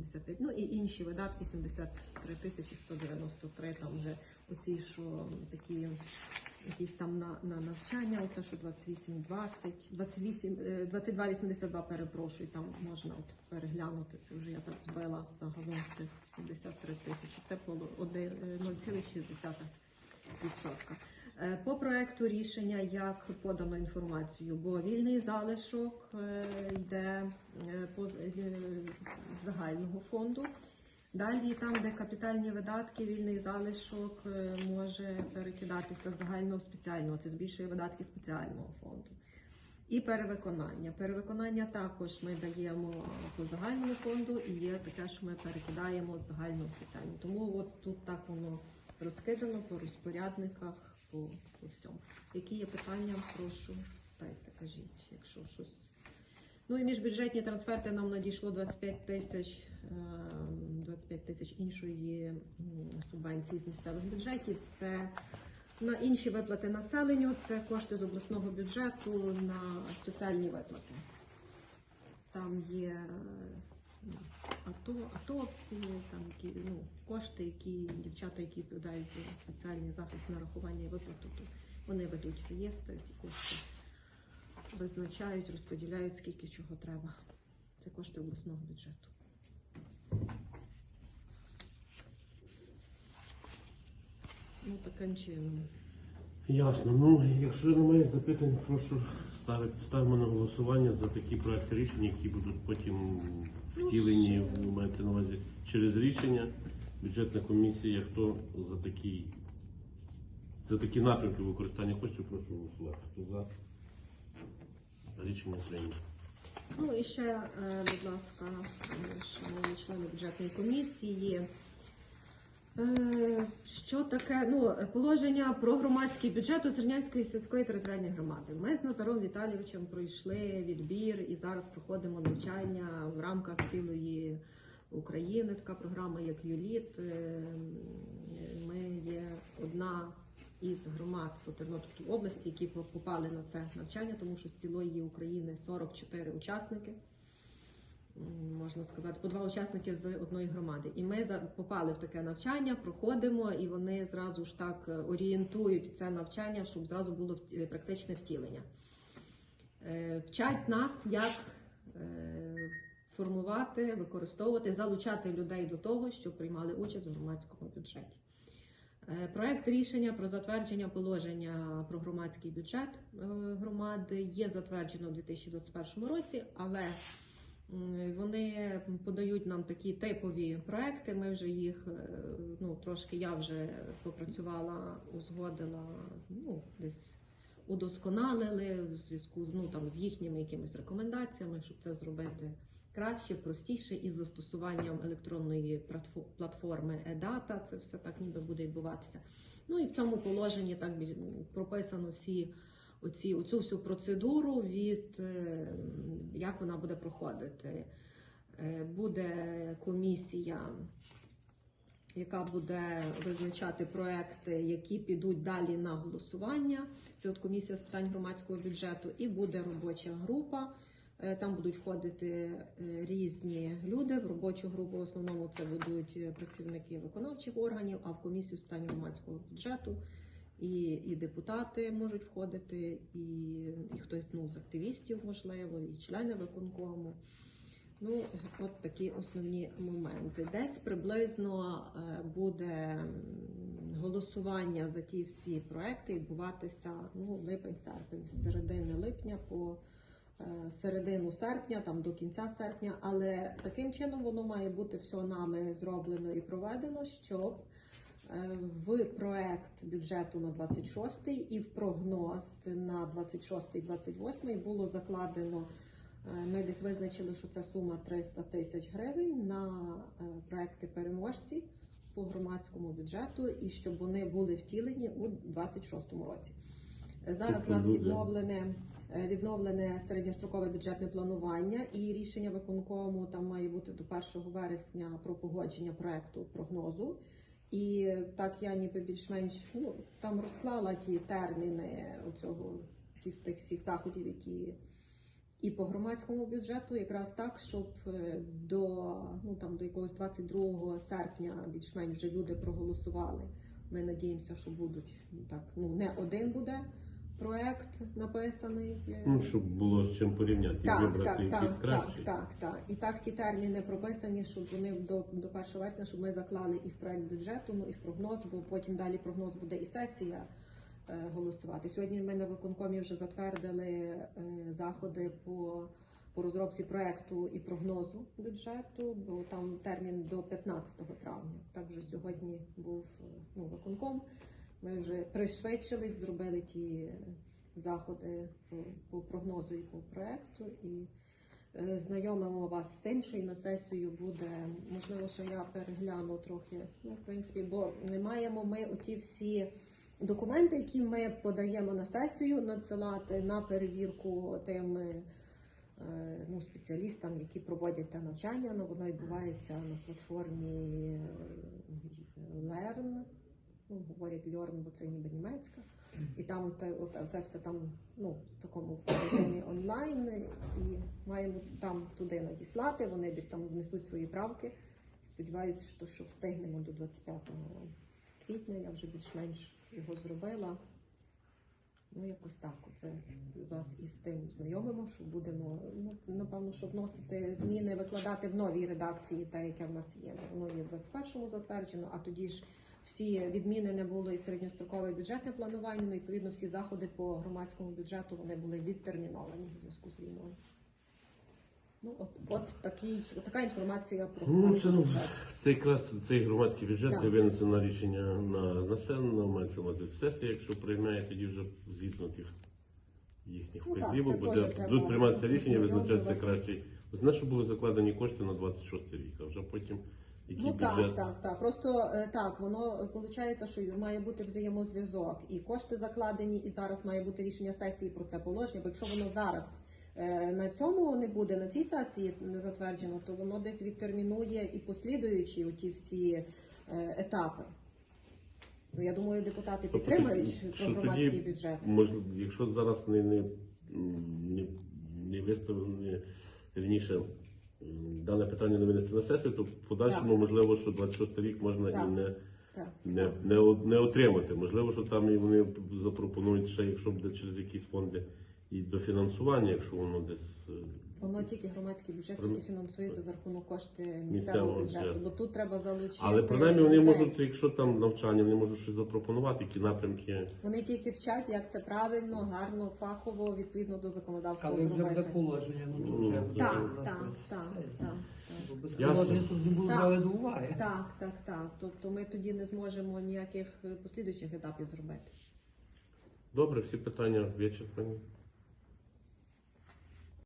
85, ну і інші видатки 73 тисячі 193, там вже оці, що такі якісь там на, на навчання, оце що 28, 20, 28, е, 22, 82, перепрошую, там можна от переглянути, це вже я так збила загалом тих 73 тисячі, це поло- оди- е, 0,6%. Е, По проекту рішення, як подано інформацію, бо вільний залишок е, йде е, по загального фонду. Далі, там, де капітальні видатки, вільний залишок може перекидатися з загального в спеціального. Це збільшує видатки спеціального фонду. І перевиконання. Перевиконання також ми даємо по загальному фонду, і є таке, що ми перекидаємо з загального спеціального. Тому от тут так воно розкидано по розпорядниках, по, по всьому. Які є питання, прошу, дайте, кажіть, якщо щось. Ну і міжбюджетні трансферти нам надійшло 25 тисяч, ем, 25 тисяч іншої субвенції з місцевих бюджетів. Це на інші виплати населенню, це кошти з обласного бюджету на соціальні виплати. Там є е, АТО, атовці, там які ну, кошти, які дівчата, які відповідають соціальний захист нарахування і виплату, то вони ведуть реєстри, ці кошти визначають, розподіляють, скільки чого треба. Це кошти обласного бюджету. Ну, таким чином. Ясно. Ну, якщо немає запитань, прошу ставимо на голосування за такі проекти рішень, які будуть потім втілені, ви маєте на увазі через рішення. Бюджетна комісія, хто за такі за такі напрямки використання коштів, прошу голосувати. Хто за рішення прийнято. Ну і ще, е, будь ласка, шановні члени бюджетної комісії. Е, Що таке ну, положення про громадський бюджет у Сернянської сільської територіальної громади? Ми з Назаром Віталійовичем пройшли відбір і зараз проходимо навчання в рамках цілої України. Така програма, як ЮЛІТ. Е, Ми є одна із громад по Тернопільській області, які попали на це навчання, тому що з цілої України 44 учасники. Можна сказати, по два учасники з одної громади. І ми попали в таке навчання, проходимо, і вони зразу ж так е, орієнтують це навчання, щоб зразу було е, практичне втілення. Е, Вчать нас, як формувати, використовувати, залучати людей до того, щоб приймали участь в громадському бюджеті. Проект рішення про затвердження положення про громадський бюджет громади є затверджено у 2021 році, але вони подають нам такі типові проекти. Ми вже їх е, ну трошки я вже попрацювала, узгодила, ну десь удосконалили в зв'язку з ну там з їхніми якимись рекомендаціями, щоб це зробити краще, простіше із застосуванням електронної платфо- платформи eData. Це все так ніби буде відбуватися. Ну і в цьому положенні так прописано всі оці, оцю всю процедуру від е, як вона буде проходити. Е, Буде комісія, яка буде визначати проекти, які підуть далі на голосування. Це от комісія з питань громадського бюджету, і буде робоча група. Е, Там будуть входити різні люди. В робочу групу в основному це будуть працівники виконавчих органів, а в комісію з питань громадського бюджету і, і депутати можуть входити, і, і хтось ну, з активістів, можливо, і члени виконкому. Ну, от такі основні моменти. Десь приблизно е, буде голосування за ті всі проекти відбуватися ну, липень-серпень, з середини липня по е, середину серпня, там до кінця серпня. Але таким чином воно має бути все нами зроблено і проведено, щоб в проект бюджету на 26 і в прогноз на 26-28 було закладено. Е, Ми десь визначили, що це сума 300 тисяч гривень на е, проекти переможці по громадському бюджету, і щоб вони були втілені у 26 році. Е, Зараз у нас Тобто відновлене, е, відновлене середньострокове бюджетне планування і рішення виконкому там має бути до 1 вересня про погодження проекту прогнозу. І так я ніби більш-менш ну, там розклала ті терміни оцього тих, тих всіх заходів, які І по громадському бюджету якраз так, щоб е, до ну там до якогось 22 серпня більш-менш вже люди проголосували. Ми надіємося, що будуть ну, так. Ну не один буде проект написаний. е, Ну, щоб було з чим порівняти. і так, вибрати так, так, так, так, так. І так ті терміни прописані, щоб вони до, до 1 вересня, щоб ми заклали і в проект бюджету, ну і в прогноз, бо потім далі прогноз буде і сесія е, голосувати. Сьогодні ми на виконкомі вже затвердили е, заходи по, по розробці проекту і прогнозу бюджету, бо там термін до 15 травня. Так вже сьогодні був е, ну, виконком. Ми вже пришвидшились, зробили ті заходи по, по прогнозу і по проекту. І е, знайомимо вас з тим, що і на сесію буде. Можливо, що я перегляну трохи. Ну, в принципі, бо не маємо ми оті всі документи, які ми подаємо на сесію, надсилати на перевірку тим. е, Ну, спеціалістам, які проводять те навчання, ну, воно відбувається на платформі е, Learn, ну, говорять Learn, бо це ніби німецька. І там оте, оте, оте все там ну, в такому режимі онлайн, і маємо там туди надіслати. Вони десь там внесуть свої правки. Сподіваюся, що, що встигнемо до 25 квітня. Я вже більш-менш його зробила. Ну, якось так. Оце вас із тим знайомимо, що будемо ну, напевно, що вносити зміни, викладати в новій редакції, те, яке в нас є. Воно є в 21-му затверджено, а тоді ж всі відміни не було і середньострокове бюджетне планування. Ну, відповідно, всі заходи по громадському бюджету вони були відтерміновані в зв'язку з війною. Ну, от, от, такий, от така інформація про Ну, громадський це, бюджет. це якраз цей громадський бюджет, Так. де винесено рішення на населення, мається увазі сесія, якщо приймає, тоді вже згідно тих їхніх Ну, вказівок це буде будуть прийматися рішення, визначатися кращий. Знаєш, що були закладені кошти на 26 рік, а вже потім який Ну бюджет. так, так, так. Просто е, так, воно виходить, що має бути взаємозв'язок. І кошти закладені, і зараз має бути рішення сесії про це положення. Бо якщо воно зараз е, на цьому не буде, на цій сесії не затверджено, то воно десь відтермінує і послідуючі ті всі е, етапи. Ну, я думаю, депутати Тобто підтримають тоді- про громадський тоді бюджет. Можна, якщо зараз не, не, не, не виставлені раніше дане питання не винести на сесію, то в подальшому Так. можливо, що 26 рік можна Так. і не, Так. не, не, не отримати. Можливо, що там і вони запропонують ще, якщо буде через якісь фонди, і дофінансування, якщо воно десь. е, Воно тільки громадський бюджет тільки фінансується за рахунок кошти Місцевого бюджету, бо тут треба залучити. Але принаймні вони людей. можуть, якщо там навчання, вони можуть щось запропонувати, які напрямки. Вони тільки вчать, як це правильно, гарно, фахово, відповідно до законодавства Але вже буде положення, ну то вже Ну, буде Так, у так, так, так, Бо без положення тут не було Так. брали до уваги. так, так, так. Тобто ми тоді не зможемо ніяких е, послідуючих етапів зробити. Добре, всі питання вичерпані.